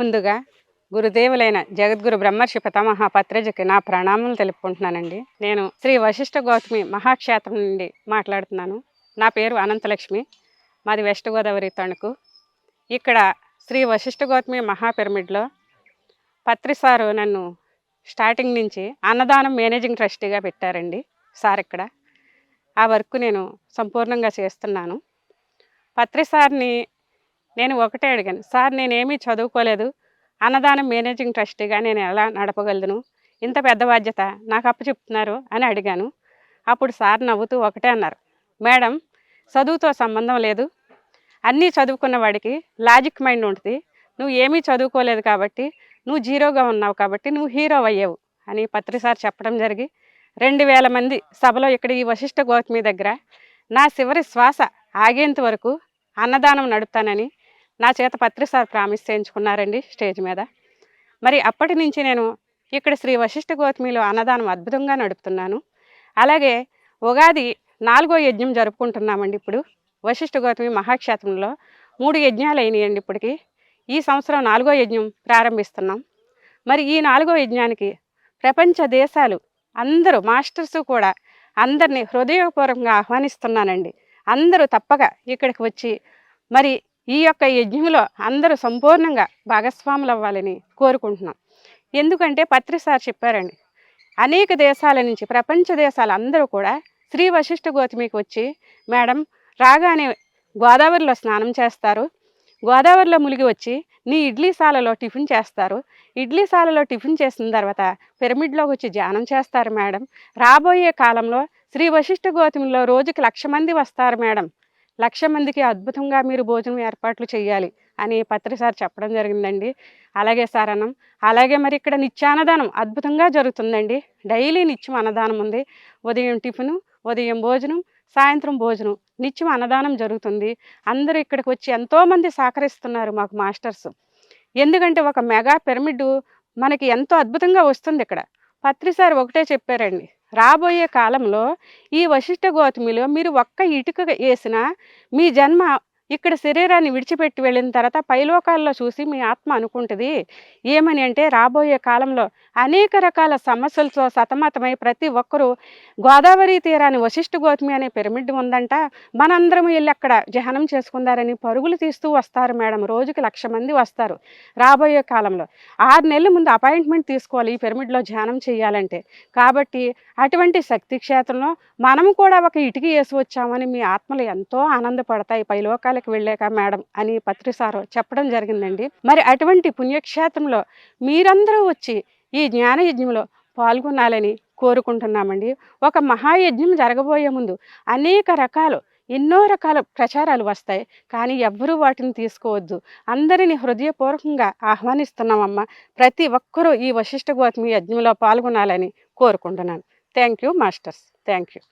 ముందుగా గురుదేవులైన జగద్గురు బ్రహ్మర్షి పితామహ పత్రజకి నా ప్రణామాలు తెలుపుకుంటున్నానండి. నేను శ్రీ వశిష్ఠ గౌతమి మహాక్షేత్రం నుండి మాట్లాడుతున్నాను. నా పేరు అనంతలక్ష్మి. మాది వెస్ట్ గోదావరి తణుకు. ఇక్కడ శ్రీ వశిష్ఠ గౌతమి మహా పిరమిడ్లో పత్రి సారు నన్ను స్టార్టింగ్ నుంచి అన్నదానం మేనేజింగ్ ట్రస్టీగా పెట్టారండి సార్ ఇక్కడ. ఆ వర్క్ నేను సంపూర్ణంగా చేస్తున్నాను. పత్రి సార్ని నేను ఒకటే అడిగాను సార్ నేనేమీ చదువుకోలేదు. అన్నదానం మేనేజింగ్ ట్రస్టీగా నేను ఎలా నడపగలను? ఇంత పెద్ద బాధ్యత? నాకు అప్పు చెప్తున్నారు అని అడిగాను. అప్పుడు సార్ నవ్వుతూ ఒకటే అన్నారు మేడం చదువుతో సంబంధం లేదు. అన్నీ చదువుకున్న వాడికి లాజిక్ మైండ్ ఉంటుంది. నువ్వు ఏమీ చదువుకోలేదు కాబట్టి నువ్వు జీరోగా ఉన్నావు కాబట్టి నువ్వు హీరో అయ్యావు అని పత్రి సార్ చెప్పడం జరిగి రెండు వేల మంది సభలో ఇక్కడ ఈ వశిష్ఠ గౌతమి దగ్గర నా చివరి శ్వాస ఆగేంత వరకు అన్నదానం నడుపుతానని నా చేత పత్రి సార్ ప్రామిస్ చేయించుకున్నారండి స్టేజ్ మీద. మరి అప్పటి నుంచి నేను ఇక్కడ శ్రీ వశిష్ఠ గౌతమిలో అన్నదానం అద్భుతంగా నడుపుతున్నాను. అలాగే ఉగాది నాలుగో యజ్ఞం జరుపుకుంటున్నామండి ఇప్పుడు. వశిష్ఠ గౌతమి మహాక్షేత్రంలో మూడు యజ్ఞాలు అయినాయండి ఇప్పటికి. ఈ సంవత్సరం నాలుగో యజ్ఞం ప్రారంభిస్తున్నాం. మరి ఈ నాలుగో యజ్ఞానికి ప్రపంచ దేశాలు అందరూ మాస్టర్స్ కూడా అందరినీ హృదయపూర్వకంగా ఆహ్వానిస్తున్నానండి. అందరూ తప్పక ఇక్కడికి వచ్చి మరి ఈ యొక్క యజ్ఞంలో అందరూ సంపూర్ణంగా భాగస్వాములు అవ్వాలని కోరుకుంటున్నాం. ఎందుకంటే పత్రి సార్ చెప్పారండి అనేక దేశాల నుంచి ప్రపంచ దేశాలు అందరూ కూడా శ్రీ వశిష్ఠ గోతమికి వచ్చి మేడం రాగానే గోదావరిలో స్నానం చేస్తారు గోదావరిలో ములిగి వచ్చి నీ ఇడ్లీ సాలలో టిఫిన్ చేస్తారు ఇడ్లీ సాలలో టిఫిన్ చేసిన తర్వాత పిరమిడ్లోకి వచ్చి ధ్యానం చేస్తారు మేడం రాబోయే కాలంలో శ్రీ వశిష్ఠ గోతమిలో రోజుకి లక్ష మంది వస్తారు మేడం లక్ష మందికి అద్భుతంగా మీరు భోజనం ఏర్పాట్లు చేయాలి అని పత్రి సార్ చెప్పడం జరిగిందండి. అలాగే సార్ అన్నం అలాగే మరి ఇక్కడ నిత్యాన్నదానం అద్భుతంగా జరుగుతుందండి. డైలీ నిత్యం అన్నదానం ఉంది. ఉదయం టిఫిను ఉదయం భోజనం సాయంత్రం భోజనం నిత్యం అన్నదానం జరుగుతుంది. అందరూ ఇక్కడికి వచ్చి ఎంతోమంది సహకరిస్తున్నారు మాకు మాస్టర్స్. ఎందుకంటే ఒక మెగా పిరమిడ్ మనకి ఎంతో అద్భుతంగా వస్తుంది ఇక్కడ. పత్రి సార్ ఒకటే చెప్పారండి. రాబోయే కాలంలో ఈ వశిష్ఠ గోతమిలో మీరు ఒక్క ఇటుక వేసిన మీ జన్మ ఇక్కడ శరీరాన్ని విడిచిపెట్టి వెళ్ళిన తర్వాత పైలోకాల్లో చూసి మీ ఆత్మ అనుకుంటుంది. ఏమని అంటే రాబోయే కాలంలో అనేక రకాల సమస్యలతో సతమతమై ప్రతి ఒక్కరూ గోదావరి తీరాన్ని వశిష్ఠ గౌతమి అనే పిరమిడ్ ఉందంట. మనందరం వెళ్ళి అక్కడ జహనం చేసుకుందారని పరుగులు తీస్తూ వస్తారు మేడం. రోజుకి లక్ష మంది వస్తారు రాబోయే కాలంలో. ఆరు నెలల ముందు అపాయింట్మెంట్ తీసుకోవాలి ఈ పిరమిడ్లో ధ్యానం చేయాలంటే. కాబట్టి అటువంటి శక్తి క్షేత్రంలో మనం కూడా ఒక ఇటుక వేసి వచ్చామని మీ ఆత్మలు ఎంతో ఆనందపడతాయి. పైలోకాలకి వెళ్ళాక మేడం అని పత్రిసారు చెప్పడం జరిగిందండి. మరి అటువంటి పుణ్యక్షేత్రంలో మీరందరూ వచ్చి ఈ జ్ఞానయజ్ఞంలో పాల్గొనాలని కోరుకుంటున్నామండి. ఒక మహాయజ్ఞం జరగబోయే ముందు అనేక రకాలు ఎన్నో రకాల ప్రచారాలు వస్తాయి. కానీ ఎవ్వరూ వాటిని తీసుకోవద్దు. అందరిని హృదయపూర్వకంగా ఆహ్వానిస్తున్నామమ్మ. ప్రతి ఒక్కరూ ఈ వశిష్ఠ గౌతమి యజ్ఞంలో పాల్గొనాలని కోరుకుంటున్నాను. Thank you masters. Thank you